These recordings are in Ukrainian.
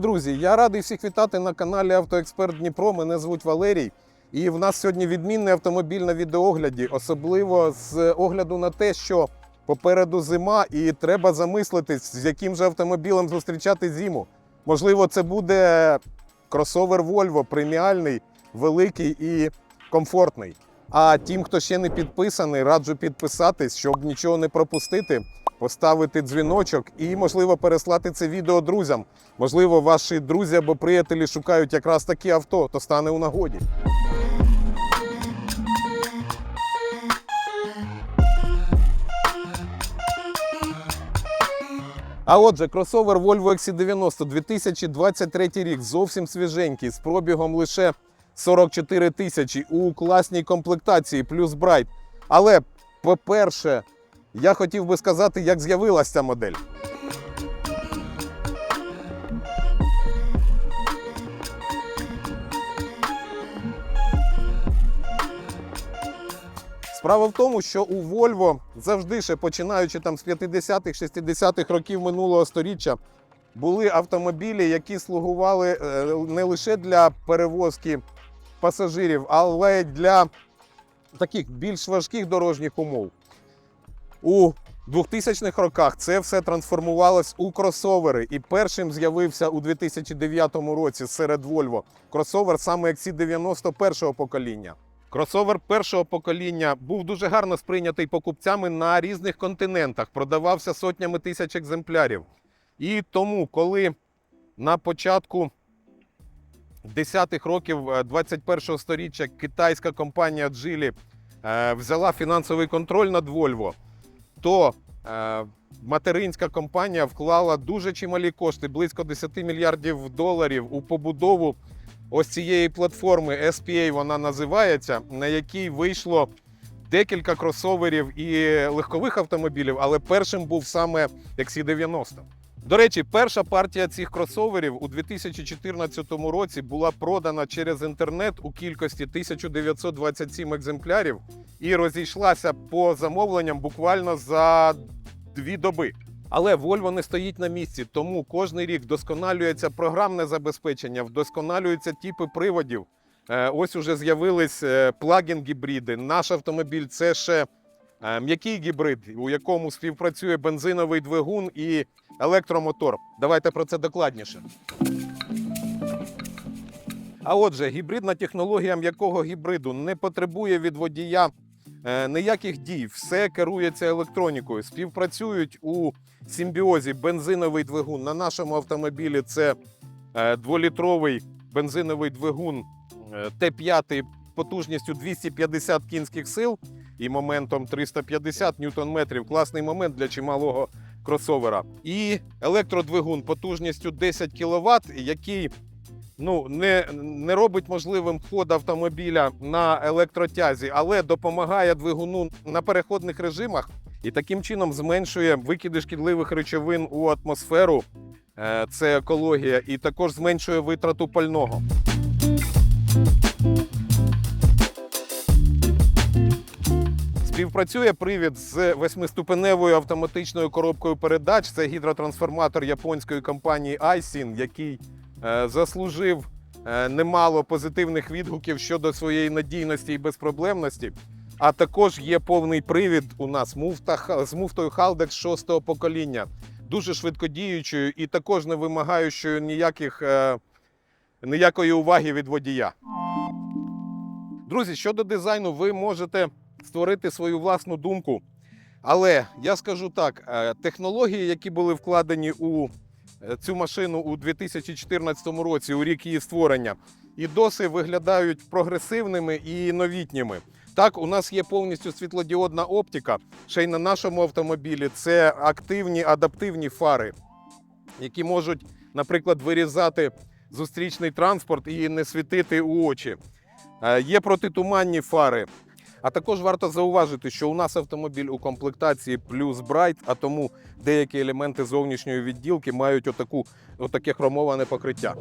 Друзі! Я радий всіх вітати на каналі Автоексперт Дніпро. Мене звуть Валерій. І в нас сьогодні відмінний автомобіль на відеогляді, особливо з огляду на те, що попереду зима, і треба замислитись, з яким же автомобілем зустрічати зиму. Можливо, це буде кросовер Volvo, преміальний, великий і комфортний. А тим, хто ще не підписаний, раджу підписатись, щоб нічого не пропустити, поставити дзвіночок і, можливо, переслати це відео друзям. Можливо, ваші друзі або приятелі шукають якраз такі авто, то стане у нагоді. А отже, кросовер Volvo XC90 2023 рік зовсім свіженький, з пробігом лише 44 тисячі у класній комплектації плюс Bright. Але, по-перше, я хотів би сказати, як з'явилася ця модель. Справа в тому, що у Volvo завжди ще починаючи там з 50-х, 60-х років минулого століття, були автомобілі, які слугували е, не лише для перевозки пасажирів, але й для таких більш важких дорожніх умов. У 2000-х роках це все трансформувалось у кросовери, і першим з'явився у 2009 році серед Volvo кросовер саме XC90 першого покоління. Кросовер першого покоління був дуже гарно сприйнятий покупцями на різних континентах, продавався сотнями тисяч екземплярів. І тому, коли на початку 10-х років 21-го сторіччя китайська компанія Geely е, взяла фінансовий контроль над Volvo, то е, материнська компанія вклала дуже чималі кошти, близько 10 мільярдів доларів у побудову ось цієї платформи SPA вона називається, на якій вийшло декілька кросоверів і легкових автомобілів, але першим був саме XC90. До речі, перша партія цих кросоверів у 2014 році була продана через інтернет у кількості 1927 екземплярів і розійшлася по замовленням буквально за дві доби. Але Volvo не стоїть на місці, тому кожний рік вдосконалюється програмне забезпечення, вдосконалюються типи приводів. Е, Ось уже з'явились е, плагін-гібриди. Наш автомобіль це ще м'який гібрид, у якому співпрацює бензиновий двигун і електромотор. Давайте про це докладніше. А отже, гібридна технологія м'якого гібриду не потребує від водія е, ніяких дій, все керується електронікою. Співпрацюють у симбіозі бензиновий двигун. На нашому автомобілі це е, дволітровий бензиновий двигун е, Т5 потужністю 250 кінських сил і моментом 350 ньютон-метрів. Класний момент для чималого кросовера. І електродвигун потужністю 10 кВт, який ну, не, не робить можливим ход автомобіля на електротязі, але допомагає двигуну на переходних режимах і таким чином зменшує викиди шкідливих речовин у атмосферу. Е, Це екологія, і також зменшує витрату пального. Співпрацює привід з восьмиступеневою автоматичною коробкою передач. Це гідротрансформатор японської компанії Aisin, який е, заслужив е, немало позитивних відгуків щодо своєї надійності і безпроблемності. А також є повний привід у нас муфта, з муфтою Haldex 6 покоління, дуже швидкодіючою і також не вимагаючою ніяких, е, ніякої уваги від водія. Друзі, щодо дизайну, ви можете створити свою власну думку. Але я скажу так: е, технології, які були вкладені у е, цю машину у 2014 році, у рік її створення, і досі виглядають прогресивними і новітніми. Так, у нас є повністю світлодіодна оптика. Ще й на нашому автомобілі це активні адаптивні фари, які можуть, наприклад, вирізати зустрічний транспорт і не світити у очі. Е, Є протитуманні фари. А також варто зауважити, що у нас автомобіль у комплектації плюс Bright, а тому деякі елементи зовнішньої відділки мають отаку, отаке хромоване покриття.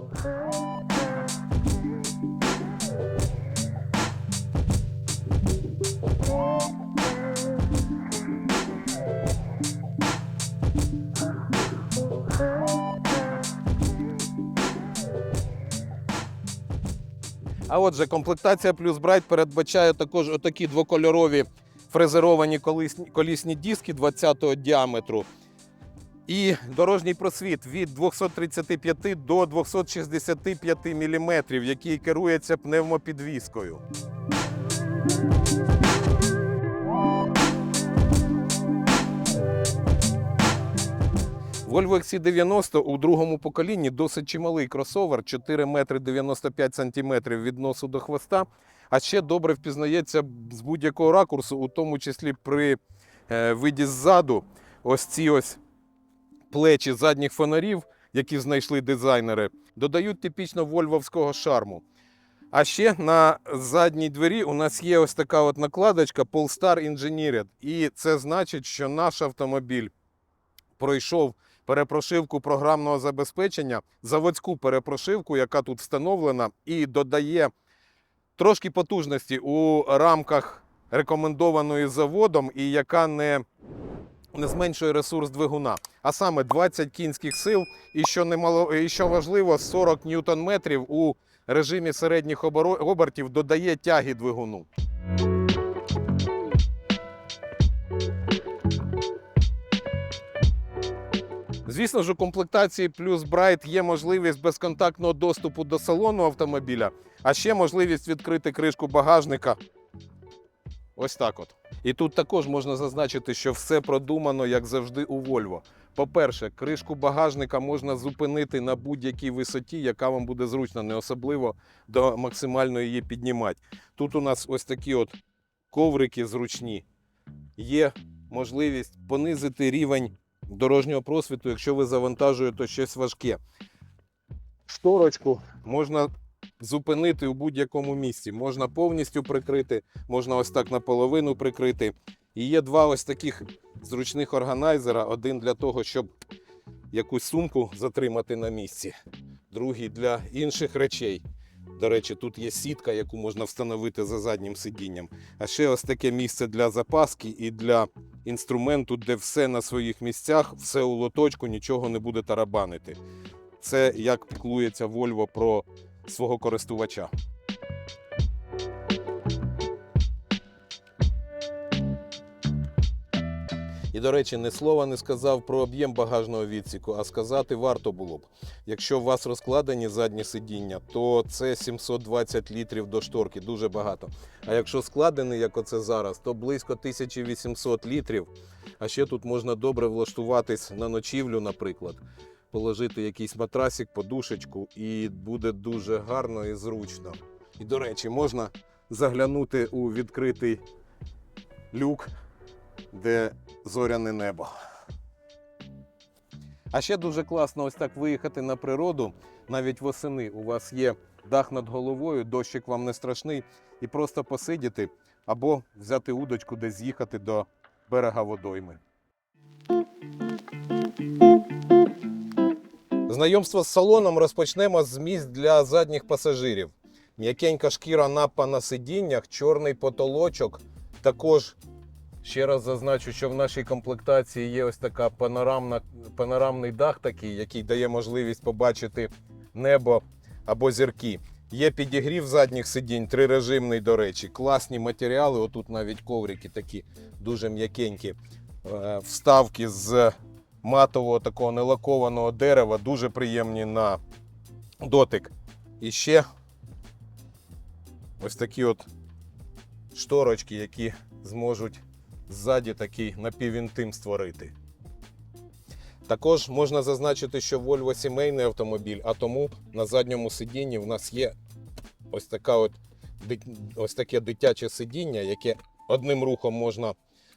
А отже, комплектація плюс Bright передбачає також отакі двокольорові фрезеровані колісні, колісні диски 20-го діаметру. І дорожній просвіт від 235 до 265 мм, який керується пневмопідвіскою. Volvo XC90 у другому поколінні досить чималий кросовер, 4 метри 95 сантиметрів від носу до хвоста, а ще добре впізнається з будь-якого ракурсу, у тому числі при е, виді ззаду. Ось ці ось плечі задніх фонарів, які знайшли дизайнери, додають типічно вольвовського шарму. А ще на задній двері у нас є ось така от накладочка Polestar Engineered. І це значить, що наш автомобіль пройшов перепрошивку програмного забезпечення, заводську перепрошивку, яка тут встановлена, і додає трошки потужності у рамках рекомендованої заводом, і яка не, не зменшує ресурс двигуна. А саме 20 кінських сил, і що немало, і що важливо, 40 ньютон-метрів у режимі середніх обертів додає тяги двигуну. Звісно ж, у комплектації плюс Bright є можливість безконтактного доступу до салону автомобіля, а ще можливість відкрити кришку багажника. Ось так от. І тут також можна зазначити, що все продумано, як завжди, у Volvo. По-перше, кришку багажника можна зупинити на будь-якій висоті, яка вам буде зручна, не особливо до максимально її піднімати. Тут у нас ось такі от коврики зручні. Є можливість понизити рівень дорожнього просвіту, якщо ви завантажуєте щось важке. Шторочку можна зупинити у будь-якому місці. Можна повністю прикрити, можна ось так наполовину прикрити. І є два ось таких зручних органайзера: один для того, щоб якусь сумку затримати на місці, другий для інших речей. До речі, тут є сітка, яку можна встановити за заднім сидінням. А ще ось таке місце для запаски і для інструменту, де все на своїх місцях, все у лоточку, нічого не буде тарабанити. Це як піклується Volvo про свого користувача. І, до речі, ні слова не сказав про об'єм багажного відсіку, а сказати варто було б. Якщо у вас розкладені задні сидіння, то це 720 літрів до шторки, дуже багато. А якщо складений, як оце зараз, то близько 1800 літрів. А ще тут можна добре влаштуватись на ночівлю, наприклад, положити якийсь матрасик, подушечку, і буде дуже гарно і зручно. І, до речі, можна заглянути у відкритий люк, де зоряне небо. А ще дуже класно ось так виїхати на природу, навіть восени. У вас є дах над головою, дощик вам не страшний, і просто посидіти або взяти удочку, десь з'їхати до берега водойми. Знайомство з салоном розпочнемо з місць для задніх пасажирів. М'якенька шкіра напа на сидіннях, чорний потолочок. Також ще раз зазначу, що в нашій комплектації є ось така панорамна, панорамний дах, такий, який дає можливість побачити небо або зірки. Є підігрів задніх сидінь, трирежимний, до речі, класні матеріали. Отут навіть коврики такі дуже м'якенькі. Е, Вставки з матового такого нелакованого дерева, дуже приємні на дотик. І ще ось такі от шторочки, які зможуть ззаді такий напівінтим створити. Також можна зазначити, що Volvo сімейний автомобіль, а тому на задньому сидінні в нас є ось, така от, ось таке дитяче сидіння, яке одним рухом можна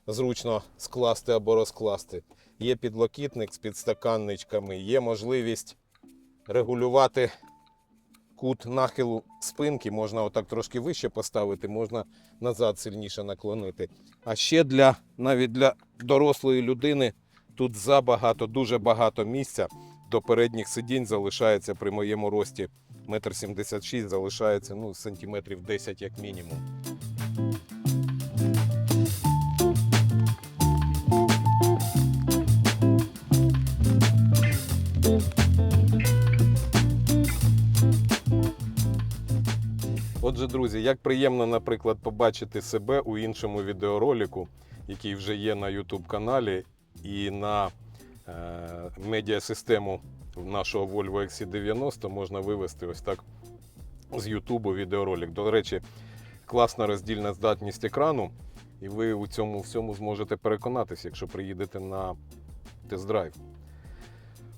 зручно скласти або розкласти. Є підлокітник з підстаканничками, є можливість регулювати кут нахилу спинки, можна отак трошки вище поставити, можна назад сильніше наклонити. А ще для навіть для дорослої людини тут забагато, дуже багато місця. До передніх сидінь залишається при моєму рості 1,76 м, залишається ну, сантиметрів 10 як мінімум. Отже, друзі, як приємно, наприклад, побачити себе у іншому відеоролику, який вже є на YouTube каналі, і на е, медіасистему нашого Volvo XC90 можна вивести ось так з YouTube відеоролик. До речі, класна роздільна здатність екрану, і ви у цьому всьому зможете переконатися, якщо приїдете на тест-драйв.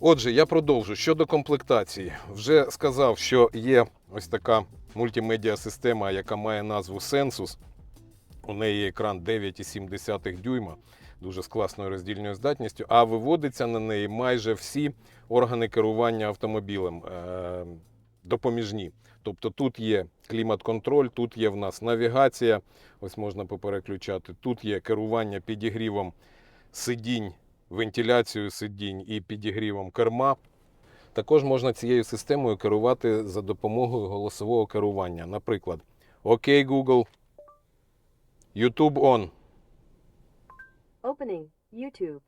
Отже, я продовжу. Щодо комплектації, вже сказав, що є ось така мультимедіа система, яка має назву Sensus. У неї екран 9,7 дюйма, дуже з класною роздільною здатністю, а виводиться на неї майже всі органи керування автомобілем е, допоміжні. Тобто тут є клімат-контроль, тут є в нас навігація, ось можна попереключати, тут є керування підігрівом сидінь, вентиляцією сидінь і підігрівом керма. Також можна цією системою керувати за допомогою голосового керування. Наприклад, ОК Google, YouTube On. Opening YouTube.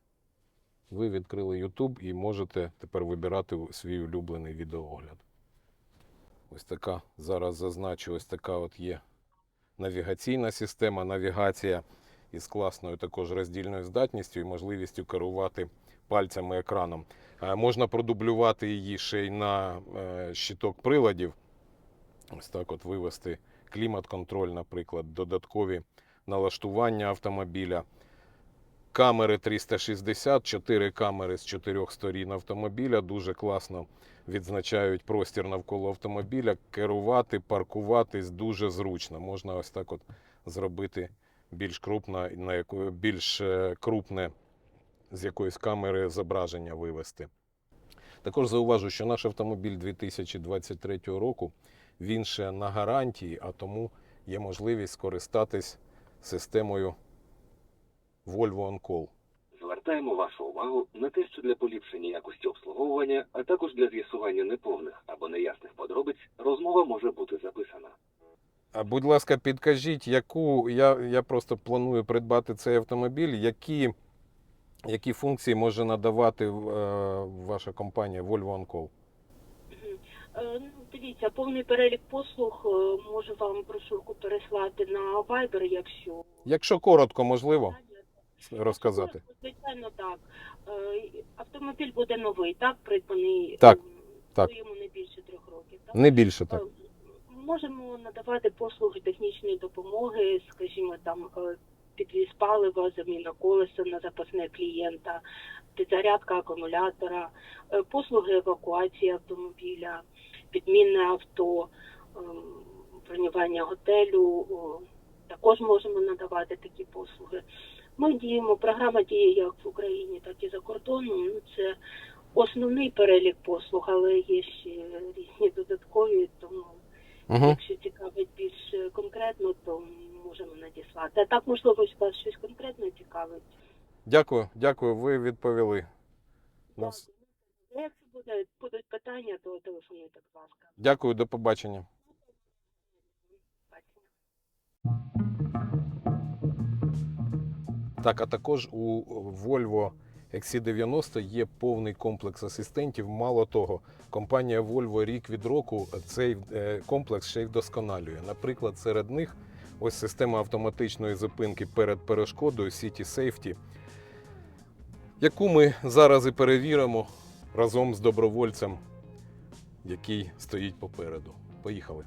Ви відкрили YouTube і можете тепер вибирати свій улюблений відеоогляд. Ось така, зараз зазначу, ось така от є навігаційна система, навігація із класною також роздільною здатністю і можливістю керувати пальцями екраном. Е, Можна продублювати її ще й на е, щиток приладів. Ось так от вивести клімат-контроль, наприклад, додаткові налаштування автомобіля. Камери 360, 4 камери з чотирьох сторін автомобіля. Дуже класно відзначають простір навколо автомобіля. Керувати, паркуватись дуже зручно. Можна ось так от зробити більш крупне, на яку, більш е, крупне з якоїсь камери зображення вивести. Також зауважу, що наш автомобіль 2023 року він ще на гарантії, а тому є можливість скористатись системою Volvo On Call. Звертаємо вашу увагу на те, що для поліпшення якості обслуговування, а також для з'ясування неповних або неясних подробиць, розмова може бути записана. А, Будь ласка, підкажіть, яку я, я просто планую придбати цей автомобіль, які, які функції може надавати е, ваша компанія Volvo Call? Е, Ну, дивіться, повний перелік послуг е, можу вам брошурку переслати на Viber, якщо Якщо коротко, можливо розказати. Звичайно, так. Е, Автомобіль буде новий, так, придбаний. Так, так. Йому не більше трьох років. Так? Не більше так. Можемо надавати послуги технічної допомоги, скажімо, там е, підвіз палива, заміна колеса на запасне клієнта, підзарядка акумулятора, е, послуги евакуації автомобіля, підмінне авто, е, бронювання готелю. Також можемо надавати такі послуги. Ми діємо, програма діє як в Україні, так і за кордоном. Ну, це основний перелік послуг, але є ще різні додаткові, тому Угу. Якщо цікавить більш е, конкретно, то можемо надіслати. А так, можливо, вас щось конкретно цікавить. Дякую, дякую, ви відповіли. На вс- Якщо буде, будуть питання, то телефонуйте, будь ласка. Дякую, до побачення. Так, а також у Volvo XC90 є повний комплекс асистентів. Мало того, компанія Volvo рік від року цей е, комплекс ще й вдосконалює. Наприклад, серед них ось система автоматичної зупинки перед перешкодою City Safety, яку ми зараз і перевіримо разом з добровольцем, який стоїть попереду. Поїхали.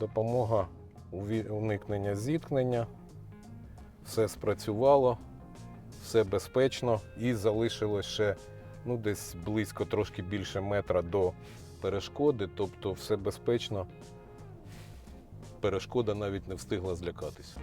Допомога уникнення зіткнення. Все спрацювало, все безпечно і залишилось ще ну, десь близько трошки більше метра до перешкоди, тобто все безпечно. Перешкода навіть не встигла злякатися.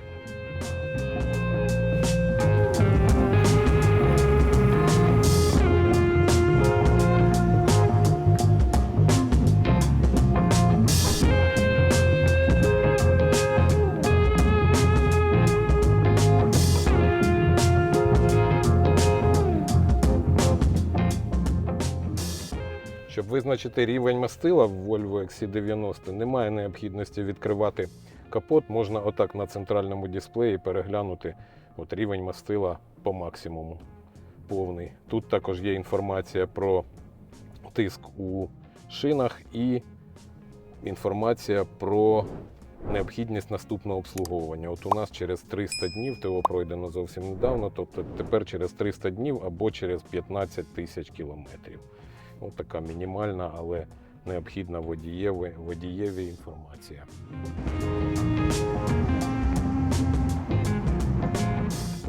Визначити рівень мастила в Volvo XC90, немає необхідності відкривати капот. Можна отак на центральному дисплеї переглянути от рівень мастила по максимуму. повний. Тут також є інформація про тиск у шинах і інформація про необхідність наступного обслуговування. От у нас через 300 днів ТО пройдено зовсім недавно, тобто тепер через 300 днів або через 15 тисяч кілометрів. От така мінімальна, але необхідна водієві, водієві інформація.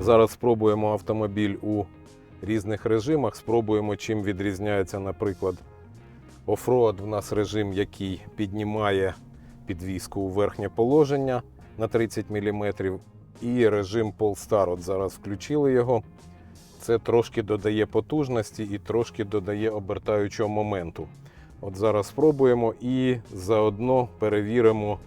Зараз спробуємо автомобіль у різних режимах. Спробуємо, чим відрізняється, наприклад, офроад в нас режим, який піднімає підвіску у верхнє положення на 30 мм, і режим Polestar. От зараз включили його. Це трошки додає потужності і трошки додає обертаючого моменту. От зараз спробуємо і заодно перевіримо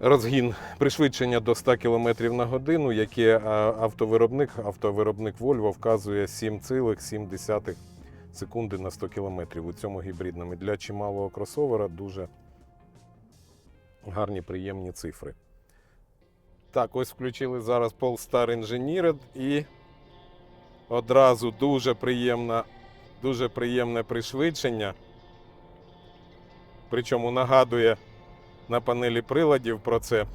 розгін пришвидшення до 100 км на годину, яке автовиробник, автовиробник Volvo вказує 7,7 секунди на 100 км у цьому гібридному. Для чималого кросовера дуже гарні, приємні цифри. Так, ось включили зараз Polestar Engineered і одразу дуже приємна, дуже приємне пришвидшення. Причому нагадує на панелі приладів про це.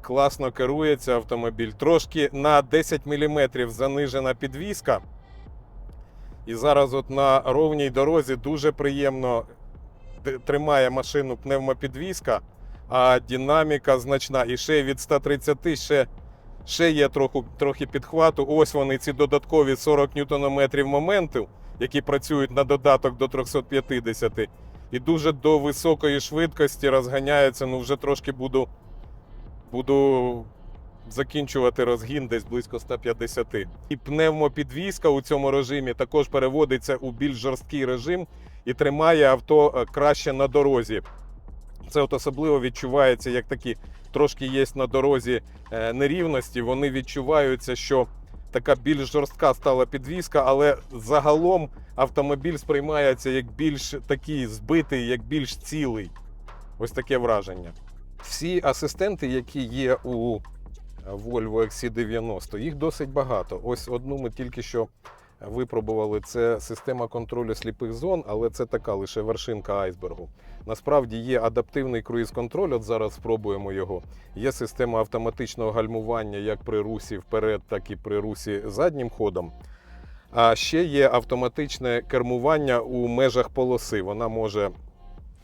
Класно керується автомобіль. Трошки на 10 мм занижена підвіска. І зараз от на ровній дорозі дуже приємно тримає машину пневмопідвіска, а динаміка значна. І ще від 130 ще, ще є трохи, трохи підхвату. Ось вони, ці додаткові 40 ньютонометрів моменту, які працюють на додаток до 350 і дуже до високої швидкості розганяється. Ну, вже трошки буду, буду закінчувати розгін десь близько 150. І пневмопідвізка у цьому режимі також переводиться у більш жорсткий режим і тримає авто е, краще на дорозі. Це от особливо відчувається, як такі трошки є на дорозі е, нерівності. Вони відчуваються, що така більш жорстка стала підвізка, але загалом автомобіль сприймається як більш такий збитий, як більш цілий. Ось таке враження. Всі асистенти, які є у Volvo XC90, їх досить багато. Ось одну ми тільки що випробували. Це система контролю сліпих зон, але це така лише вершинка айсбергу. Насправді є адаптивний круїз-контроль, от зараз спробуємо його. Є система автоматичного гальмування як при русі вперед, так і при русі заднім ходом. А ще є автоматичне кермування у межах полоси. Вона може,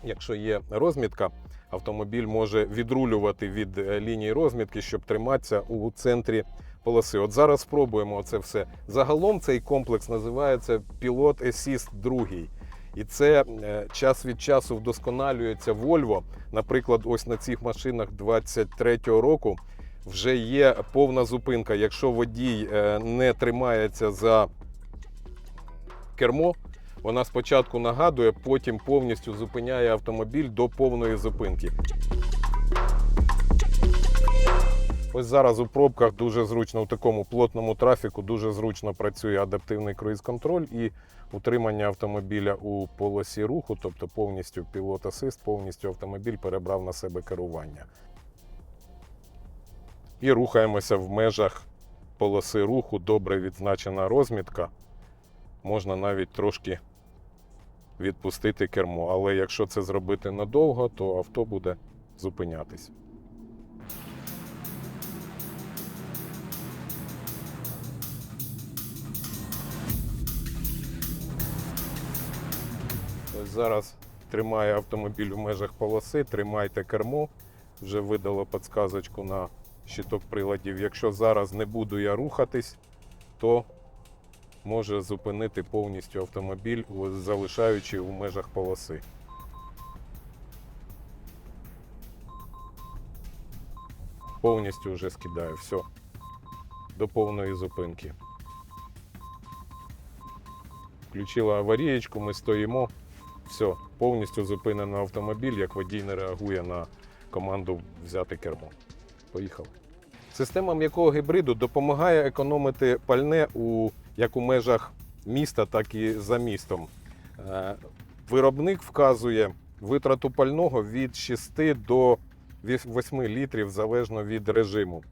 якщо є розмітка, автомобіль може відрулювати від е, лінії розмітки, щоб триматися у центрі полоси. От зараз спробуємо це все. Загалом цей комплекс називається Pilot Assist 2. І це е, час від часу вдосконалюється Volvo. Наприклад, ось на цих машинах 23-го року вже є повна зупинка. Якщо водій е, не тримається за кермо, вона спочатку нагадує, потім повністю зупиняє автомобіль до повної зупинки. Ось зараз у пробках дуже зручно у такому плотному трафіку дуже зручно працює адаптивний круїз-контроль і утримання автомобіля у полосі руху, тобто повністю пілот асист, повністю автомобіль перебрав на себе керування. І рухаємося в межах полоси руху, добре відзначена розмітка. Можна навіть трошки відпустити кермо. Але якщо це зробити надовго, то авто буде зупинятись. Зараз тримає автомобіль в межах полоси, тримайте кермо. Вже видало підсказочку на щиток приладів. Якщо зараз не буду я рухатись, то може зупинити повністю автомобіль, залишаючи у межах полоси. Повністю вже скидаю. Все. До повної зупинки. Включила аварієчку, ми стоїмо. Все, повністю зупинено автомобіль, як водій не реагує на команду взяти кермо. Поїхали. Система м'якого гібриду допомагає економити пальне у, як у межах міста, так і за містом. Е, Виробник вказує витрату пального від 6 до 8 літрів залежно від режиму.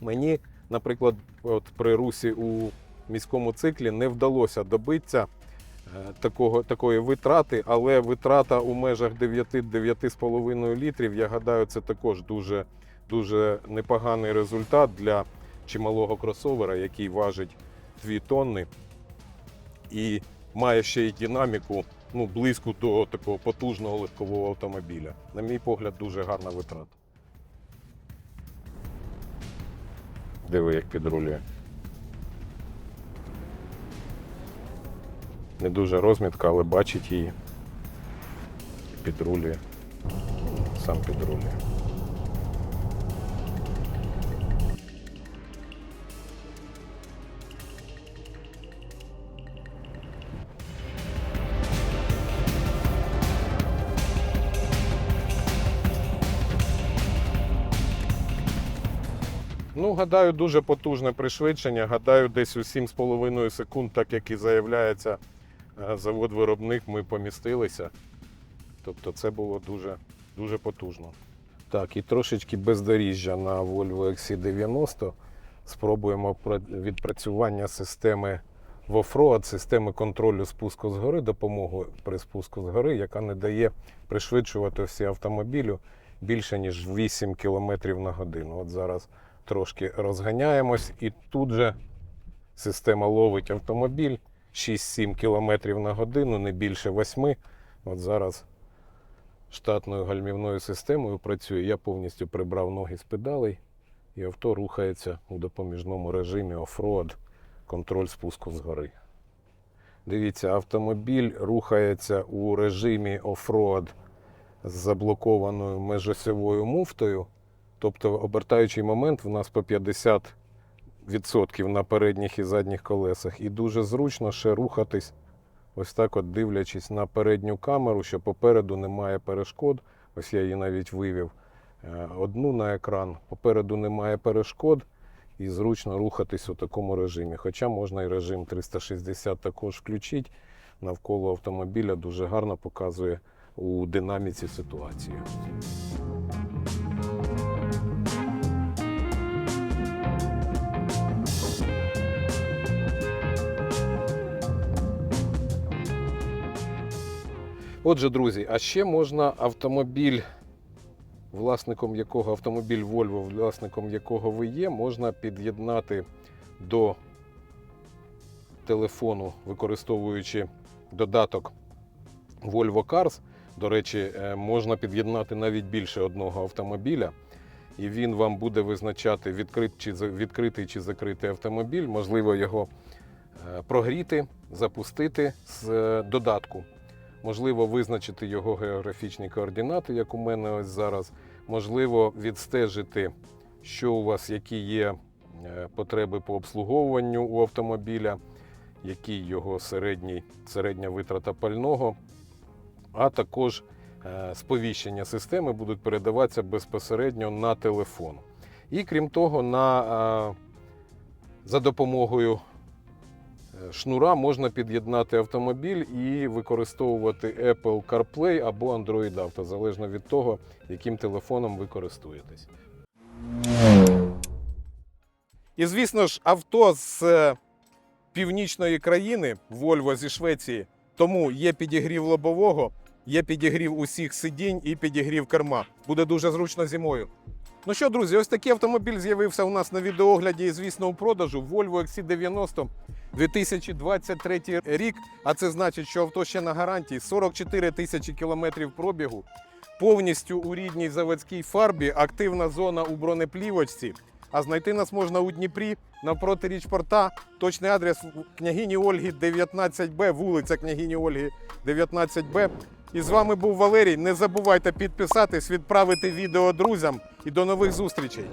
Мені, наприклад, от при русі у міському циклі не вдалося добитися такого, такої витрати, але витрата у межах 9-9,5 літрів, я гадаю, це також дуже, дуже непоганий результат для чималого кросовера, який важить 2 тонни і має ще й динаміку ну, близьку до такого потужного легкового автомобіля. На мій погляд, дуже гарна витрата. Диви, як підрулює. Не дуже розмітка, але бачить її. Підрулює. Сам підрулює. Ну, гадаю, дуже потужне пришвидшення. Гадаю, десь у 7,5 секунд, так як і заявляється завод-виробник, ми помістилися. Тобто це було дуже, дуже потужно. Так, і трошечки бездоріжжя на Volvo XC90. Спробуємо відпрацювання системи в оффроад, системи контролю спуску з гори, допомогу при спуску з гори, яка не дає пришвидшувати всі автомобілю більше, ніж 8 км на годину. От зараз трошки розганяємось, і тут же система ловить автомобіль 6-7 км на годину, не більше 8. От зараз штатною гальмівною системою працює. Я повністю прибрав ноги з педалей, і авто рухається у допоміжному режимі оффроад, контроль спуску з гори. Дивіться, автомобіль рухається у режимі оффроад з заблокованою межосьовою муфтою. Тобто обертаючий момент в нас по 50% на передніх і задніх колесах. І дуже зручно ще рухатись, ось так от дивлячись на передню камеру, що попереду немає перешкод. Ось я її навіть вивів е, одну на екран. Попереду немає перешкод і зручно рухатись у такому режимі. Хоча можна і режим 360 також включити. Навколо автомобіля дуже гарно показує у динаміці ситуацію. Отже, друзі, а ще можна автомобіль, власником якого автомобіль Volvo, власником якого ви є, можна під'єднати до телефону, використовуючи додаток Volvo Cars. До речі, е, можна під'єднати навіть більше одного автомобіля, і він вам буде визначати відкрит чи відкритий чи закритий автомобіль. Можливо, його е, прогріти, запустити з е, додатку. Можливо, визначити його географічні координати, як у мене ось зараз. Можливо, відстежити, що у вас, які є е, потреби по обслуговуванню у автомобіля, який його середній, середня витрата пального, а також е, сповіщення системи будуть передаватися безпосередньо на телефон. І крім того, на, е, за допомогою шнура можна під'єднати автомобіль і використовувати Apple CarPlay або Android Auto, залежно від того, яким телефоном ви користуєтесь. І звісно ж, авто з е, північної країни, Volvo зі Швеції, тому є підігрів лобового, є підігрів усіх сидінь і підігрів керма. Буде дуже зручно зимою. Ну що, друзі, ось такий автомобіль з'явився у нас на відеогляді і, звісно, у продажу. Volvo XC90 2023 рік. А це значить, що авто ще на гарантії 44 тисячі кілометрів пробігу. Повністю у рідній заводській фарбі, активна зона у бронеплівочці. А знайти нас можна у Дніпрі навпроти річпорта. Точний адрес княгині Ольги 19Б, вулиця княгині Ольги 19Б. І з вами був Валерій. Не забувайте підписатись, відправити відео друзям і до нових зустрічей.